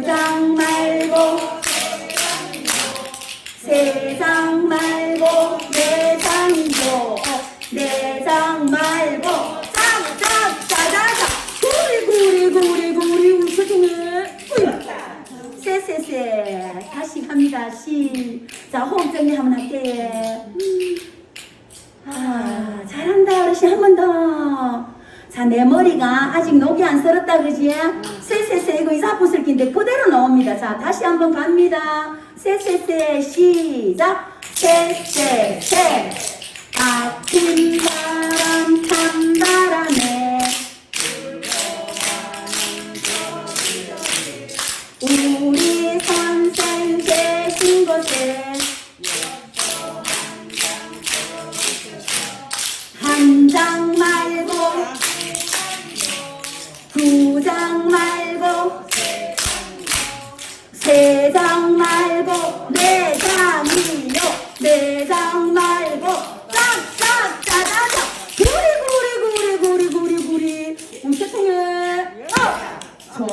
세상 말고 세상 말고 내상도 내장 말고 짱짱짜자자. 구리 구리 구리 구리 우스둥을 세세세. 다시 갑니다. 시자 호흡 정리 한번 할게. 음. 아 잘한다 어르신 한번더자 내 머리가 아직 녹이 안 썰었다 그지? 세세세. 이사부슬 긴데 그대로 나옵니다. 자, 다시 한번 갑니다. 쎄쎄쎄, 시작. 쎄쎄쎄. 아픈 바람, 찬 바람에 우리 내장 말고 내장이요. 내장 말고 싹싹 짜자자 구리 구리 구리 구리 구리 구리. 우체통에 어! 저